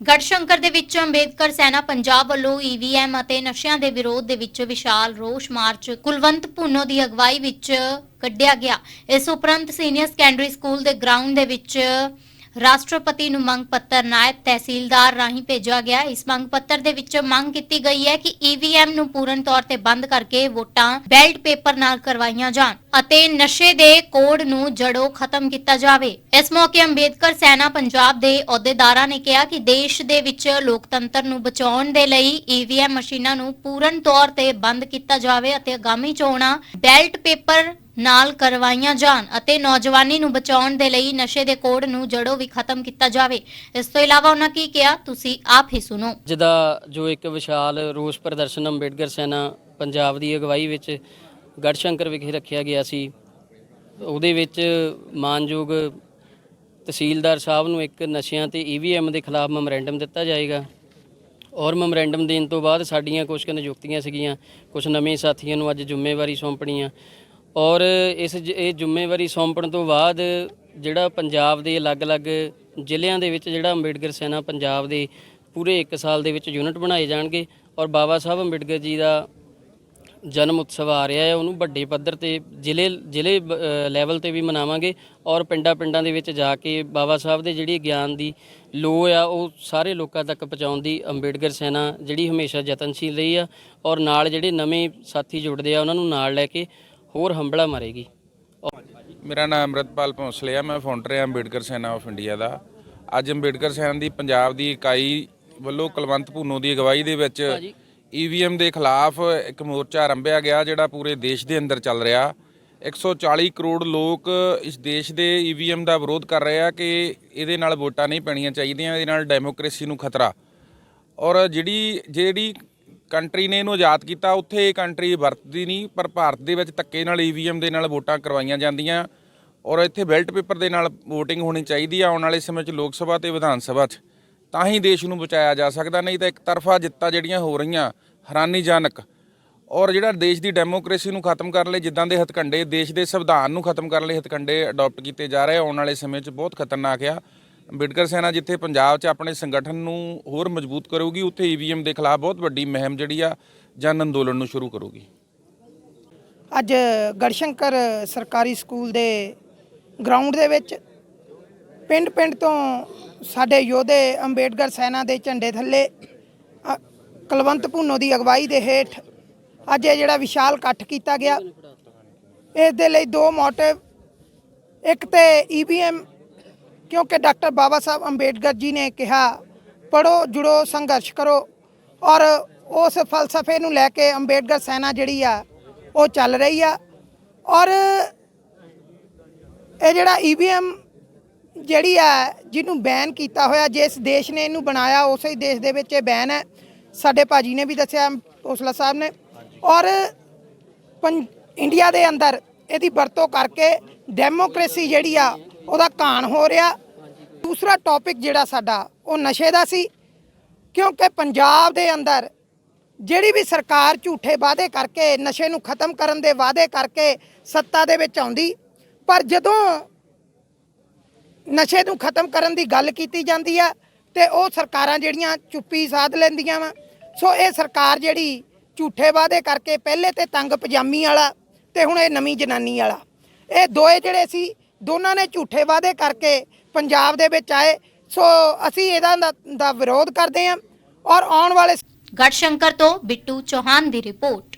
ਗੜਸ਼ੰਕਰ ਦੇ ਵਿੱਚ ਅੰਬੇਦਕਰ ਸੈਨਾ ਪੰਜਾਬ ਵੱਲੋਂ ਈਵੀਐਮ ਅਤੇ ਨਸ਼ਿਆਂ ਦੇ ਵਿਰੋਧ ਦੇ ਵਿੱਚ ਵਿਸ਼ਾਲ ਰੋਸ ਮਾਰਚ ਕੁਲਵੰਤ ਭੁੰਨੋ ਦੀ ਅਗਵਾਈ ਵਿੱਚ ਕੱਢਿਆ ਗਿਆ। ਇਸ ਉਪਰੰਤ ਸੀਨੀਅਰ ਸੈਕੰਡਰੀ ਸਕੂਲ ਦੇ ਗਰਾਊਂਡ ਦੇ ਵਿੱਚ ਰਾਸ਼ਟਰਪਤੀ ਨੂੰ ਮੰਗ ਪੱਤਰ ਨਾਇਬ ਤਹਿਸੀਲਦਾਰ ਰਾਹੀਂ ਭੇਜਿਆ ਗਿਆ। ਇਸ ਮੰਗ ਪੱਤਰ ਦੇ ਵਿੱਚ ਮੰਗ ਕੀਤੀ ਗਈ ਹੈ ਕਿ ਈਵੀਐਮ ਨੂੰ ਪੂਰਨ ਤੌਰ ਤੇ ਬੰਦ ਕਰਕੇ ਵੋਟਾਂ ਬੈਲਟ ਪੇਪਰ ਨਾਲ ਕਰਵਾਈਆਂ ਜਾਣ ਅਤੇ ਨਸ਼ੇ ਦੇ ਕੋਡ ਨੂੰ ਜੜੋਂ ਖਤਮ ਕੀਤਾ ਜਾਵੇ। ਇਸ ਮੌਕੇ ਅੰਬੇਦਕਰ ਸੈਨਾ ਪੰਜਾਬ ਦੇ ਅਹੁਦੇਦਾਰਾਂ ਨੇ ਕਿਹਾ ਕਿ ਦੇਸ਼ ਦੇ ਵਿੱਚ ਲੋਕਤੰਤਰ ਨੂੰ ਬਚਾਉਣ ਦੇ ਲਈ ਈਵੀਐਮ ਮਸ਼ੀਨਾਂ ਨੂੰ ਪੂਰਨ ਤੌਰ ਤੇ ਬੰਦ ਕੀਤਾ ਜਾਵੇ ਅਤੇ ਆਗਾਮੀ ਚੋਣਾਂ ਬੈਲਟ ਪੇਪਰ ਨਾਲ ਕਰਵਾਈਆਂ ਜਾਣ ਅਤੇ ਨੌਜਵਾਨੀ ਨੂੰ ਬਚਾਉਣ ਦੇ ਲਈ ਨਸ਼ੇ ਦੇ ਕੋਡ ਨੂੰ ਜੜੋਂ ਵੀ ਖਤਮ ਕੀਤਾ ਜਾਵੇ। ਇਸ ਤੋਂ ਇਲਾਵਾ ਉਹਨਾਂ ਕੀ ਕਿਹਾ? ਤੁਸੀਂ ਆਪ ਹੀ ਸੁਣੋ। ਜਿਹਦਾ ਜੋ ਇੱਕ ਵਿਸ਼ਾਲ ਰੋਸ ਪ੍ਰਦਰਸ਼ਨ ਅੰਬੇਡਕਰ ਸੈਨਾ ਪੰਜਾਬ ਦੀ ਅਗਵਾਈ ਵਿੱਚ ਗੜਸ਼ੰਕਰ ਵਿਖੇ ਰੱਖਿਆ ਗਿਆ ਸੀ, ਉਹਦੇ ਵਿੱਚ ਮਾਨਯੋਗ ਤਹਿਸੀਲਦਾਰ ਸਾਹਿਬ ਨੂੰ ਇੱਕ ਨਸ਼ਿਆਂ ਤੇ ਈਵੀਐਮ ਦੇ ਖਿਲਾਫ ਮੈਮੋਰੈਂਡਮ ਦਿੱਤਾ ਜਾਏਗਾ ਔਰ ਮੈਮੋਰੈਂਡਮ ਦੇਣ ਤੋਂ ਬਾਅਦ ਸਾਡੀਆਂ ਕੁਝ ਕੁ ਨਿਯੁਕਤੀਆਂ ਸੀਗੀਆਂ ਕੁਝ ਨਵੇਂ ਸਾਥੀਆਂ ਨੂੰ ਅੱਜ ਜ਼ਿੰਮੇਵਾਰੀ ਸੌਂਪਣੀਆਂ। ਔਰ ਇਸ ਜ- ਇਹ ਜ਼ਿੰਮੇਵਾਰੀ ਸੌਂਪਣ ਤੋਂ ਬਾਅਦ ਜਿਹੜਾ ਪੰਜਾਬ ਦੇ ਅਲੱਗ-ਅਲੱਗ ਜ਼ਿਲ੍ਹਿਆਂ ਦੇ ਵਿੱਚ ਜਿਹੜਾ ਅੰਬੇਡਕਰ ਸੈਨਾ ਪੰਜਾਬ ਦੇ ਪੂਰੇ 1 ਸਾਲ ਦੇ ਵਿੱਚ ਯੂਨਿਟ ਬਣਾਏ ਜਾਣਗੇ ਔਰ ਬਾਬਾ ਸਾਹਿਬ ਅੰਬੇਡਕਰ ਜੀ ਦਾ ਜਨਮ ਉਤਸਵ ਆ ਰਿਹਾ ਹੈ ਉਹਨੂੰ ਵੱਡੇ ਪੱਧਰ ਤੇ ਜ਼ਿਲ੍ਹੇ ਜ਼ਿਲ੍ਹੇ ਬ- ਅ, ਲੈਵਲ ਤੇ ਵੀ ਮਨਾਵਾਂਗੇ ਔਰ ਪਿੰਡਾਂ ਪਿੰਡਾਂ ਦੇ ਵਿੱਚ ਜਾ ਕੇ ਬਾਬਾ ਸਾਹਿਬ ਦੇ ਜਿਹੜੀ ਗਿਆਨ ਦੀ ਲੋ ਆ ਉਹ ਸਾਰੇ ਲੋਕਾਂ ਤੱਕ ਪਹੁੰਚਾਉਣ ਦੀ ਅੰਬੇਡਕਰ ਸੈਨਾ ਜਿਹੜੀ ਹਮੇਸ਼ਾ ਯਤਨਸ਼ੀਲ ਰਹੀ ਆ ਔਰ ਨਾਲ ਜਿਹੜੇ ਨਵੇਂ ਸਾਥੀ ਜੁੜਦੇ ਆ ਉਹਨਾਂ ਨੂੰ ਨਾਲ ਲੈ ਕੇ ਹੋਰ ਹੰਬਲਾ ਮਾਰੇਗੀ। ਮੇਰਾ ਨਾਮ ਅਮਰਤਪਾਲ ਭੌਂਸਲੇ ਆ ਮੈਂ ਫਾਊਂਡਰ ਹਾਂ ਅੰਬੇਡਕਰ ਸੈਨਾ ਆਫ ਇੰਡੀਆ ਦਾ। ਅੱਜ ਅੰਬੇਡਕਰ ਸੈਨਾ ਦੀ ਪੰਜਾਬ ਦੀ ਇਕਾਈ ਵੱਲੋਂ ਕੁਲਵੰਤ ਭੂਨੋ ਦੀ ਅਗਵਾਈ ਦੇ ਵਿੱਚ ਈਵੀਐਮ ਦੇ ਖਿਲਾਫ ਇੱਕ ਮੋਰਚਾ ਆਰੰਭਿਆ ਗਿਆ ਜਿਹੜਾ ਪੂਰੇ ਦੇਸ਼ ਦੇ ਅੰਦਰ ਚੱਲ ਰਿਹਾ। 140 ਕਰੋੜ ਲੋਕ ਇਸ ਦੇਸ਼ ਦੇ ਈਵੀਐਮ ਦਾ ਵਿਰੋਧ ਕਰ ਰਹੇ ਆ ਕਿ ਇਹਦੇ ਨਾਲ ਵੋਟਾਂ ਨਹੀਂ ਪੈਣੀਆਂ ਚਾਹੀਦੀਆਂ ਇਹਦੇ ਨਾਲ ਡੈਮੋਕ੍ਰੇਸੀ ਨੂੰ ਖਤਰਾ। ਔਰ ਜਿਹੜੀ ਜਿਹੜੀ ਕੰਟਰੀ ਨੇ ਇਹਨੂੰ ਆਜ਼ਾਦ ਕੀਤਾ, ਉੱਥੇ ਇਹ ਕੰਟਰੀ ਵਰਤਦੀ ਨਹੀਂ, ਪਰ ਭਾਰਤ ਦੇ ਵਿੱਚ ਧੱਕੇ ਨਾਲ ਈਵੀਐਮ ਦੇ ਨਾਲ ਵੋਟਾਂ ਕਰਵਾਈਆਂ ਜਾਂਦੀਆਂ ਔਰ ਇੱਥੇ ਬੈਲਟ ਪੇਪਰ ਦੇ ਨਾਲ VOTING ਹੋਣੀ ਚਾਹੀਦੀ ਆ ਆਉਣ ਵਾਲੇ ਸਮੇਂ 'ਚ ਲੋਕ ਸਭਾ ਤੇ ਵਿਧਾਨ ਸਭਾ 'ਚ। ਤਾਂ ਹੀ ਦੇਸ਼ ਨੂੰ ਬਚਾਇਆ ਜਾ ਸਕਦਾ, ਨਹੀਂ ਤਾਂ ਇੱਕ ਤਰਫਾ ਜਿੱਤਾਂ ਜਿਹੜੀਆਂ ਹੋ ਰਹੀਆਂ, ਹੈਰਾਨੀਜਨਕ। ਔਰ ਜਿਹੜਾ ਦੇਸ਼ ਦੀ ਡੈਮੋਕ੍ਰੇਸੀ ਨੂੰ ਖਤਮ ਕਰਨ ਲਈ ਜਿੱਦਾਂ ਦੇ ਹਥਕੰਡੇ, ਦੇਸ਼ ਦੇ ਸੰਵਿਧਾਨ ਨੂੰ ਖਤਮ ਕਰਨ ਲਈ ਹਥਕੰਡੇ ਅਡਾਪਟ ਕੀਤੇ ਜਾ ਰਹੇ ਆਉਣ ਵਾਲੇ ਸਮੇਂ 'ਚ ਬਹੁਤ ਖਤਰਨਾਕ ਆ। ਅੰਬੇਡਕਰ ਸੈਨਾ ਜਿੱਥੇ ਪੰਜਾਬ 'ਚ ਆਪਣੇ ਸੰਗਠਨ ਨੂੰ ਹੋਰ ਮਜ਼ਬੂਤ ਕਰੂਗੀ ਉੱਥੇ ਈਵੀਐਮ ਦੇ ਖਿਲਾਫ ਬਹੁਤ ਵੱਡੀ ਮੁਹਿੰਮ ਜਿਹੜੀ ਆ ਜਨ ਅੰਦੋਲਨ ਨੂੰ ਸ਼ੁਰੂ ਕਰੂਗੀ। ਅੱਜ ਗੜਸ਼ੰਕਰ ਸਰਕਾਰੀ ਸਕੂਲ ਦੇ ਗਰਾਊਂਡ ਦੇ ਵਿੱਚ ਪਿੰਡ ਪਿੰਡ ਤੋਂ ਸਾਡੇ ਯੋਧੇ ਅੰਬੇਡਕਰ ਸੈਨਾ ਦੇ ਝੰਡੇ ਥੱਲੇ ਅ, ਕੁਲਵੰਤ ਭੁੰਨੋ ਦੀ ਅਗਵਾਈ ਦੇ ਹੇਠ ਅੱਜ ਇਹ ਜਿਹੜਾ ਵਿਸ਼ਾਲ ਇਕੱਠ ਕੀਤਾ ਗਿਆ। ਇਸ ਦੇ ਲਈ ਦੋ ਮੋਟਿਵ ਇੱਕ ਤੇ ਈਵੀਐਮ ਕਿਉਂਕਿ ਡਾਕਟਰ ਬਾਬਾ ਸਾਹਿਬ ਅੰਬੇਡਕਰ ਜੀ ਨੇ ਕਿਹਾ ਪੜੋ ਜੁੜੋ, ਸੰਘਰਸ਼ ਕਰੋ। ਔਰ ਉਸ ਫਲਸਫੇ ਨੂੰ ਲੈ ਕੇ ਅੰਬੇਡਕਰ ਸੈਨਾ ਜਿਹੜੀ ਆ, ਉਹ ਚੱਲ ਰਹੀ ਆ। ਔਰ ਇਹ ਜਿਹੜਾ ਈਵੀਐਮ ਜਿਹੜੀ ਆ, ਜਿਹਨੂੰ ਬੈਨ ਕੀਤਾ ਹੋਇਆ, ਜਿਸ ਦੇਸ਼ ਨੇ ਇਹਨੂੰ ਬਣਾਇਆ, ਉਸੇ ਹੀ ਦੇਸ਼ ਦੇ ਵਿੱਚ ਇਹ ਬੈਨ ਹੈ। ਸਾਡੇ ਭਾਜੀ ਨੇ ਵੀ ਦੱਸਿਆ ਹੌਸਲਾ ਸਾਹਿਬ ਨੇ। ਔਰ ਪੰ- ਇੰਡੀਆ ਦੇ ਅੰਦਰ ਇਹਦੀ ਵਰਤੋਂ ਕਰਕੇ ਡੈਮੋਕ੍ਰੇਸੀ ਜਿਹੜੀ ਆ ਉਹਦਾ ਘਾਣ ਹੋ ਰਿਹਾ। ਦੂਸਰਾ ਟੌਪਿਕ ਜਿਹੜਾ ਸਾਡਾ, ਉਹ ਨਸ਼ੇ ਦਾ ਸੀ। ਕਿਉਂਕਿ ਪੰਜਾਬ ਦੇ ਅੰਦਰ ਜਿਹੜੀ ਵੀ ਸਰਕਾਰ ਝੂਠੇ ਵਾਅਦੇ ਕਰਕੇ, ਨਸ਼ੇ ਨੂੰ ਖਤਮ ਕਰਨ ਦੇ ਵਾਅਦੇ ਕਰਕੇ ਸੱਤਾ ਦੇ ਵਿੱਚ ਆਉਂਦੀ, ਪਰ ਜਦੋਂ ਨਸ਼ੇ ਨੂੰ ਖਤਮ ਕਰਨ ਦੀ ਗੱਲ ਕੀਤੀ ਜਾਂਦੀ ਆ, ਤੇ ਉਹ ਸਰਕਾਰਾਂ ਜਿਹੜੀਆਂ ਚੁੱਪੀ ਸਾਧ ਲੈਂਦੀਆਂ ਵਾ। ਸੋ ਇਹ ਸਰਕਾਰ ਜਿਹੜੀ ਝੂਠੇ ਵਾਅਦੇ ਕਰਕੇ ਪਹਿਲੇ ਤੇ ਤੰਗ ਪਜਾਮੀ ਵਾਲਾ ਤੇ ਹੁਣ ਇਹ ਨਵੀਂ ਜਨਾਨੀ ਵਾਲਾ। ਇਹ ਦੋਏ ਜਿਹੜੇ ਸੀ ਦੋਨਾਂ ਨੇ ਝੂਠੇ ਵਾਅਦੇ ਕਰਕੇ ਪੰਜਾਬ ਦੇ ਵਿੱਚ ਆਏ। ਸੋ ਅਸੀਂ ਇਹਦਾ ਦਾ- ਦਾ ਵਿਰੋਧ ਕਰਦੇ ਹਾਂ ਔਰ ਆਉਣ ਵਾਲੇ ਗੜਸ਼ੰਕਰ ਤੋਂ ਬਿੱਟੂ ਚੌਹਾਨ ਦੀ ਰਿਪੋਰਟ।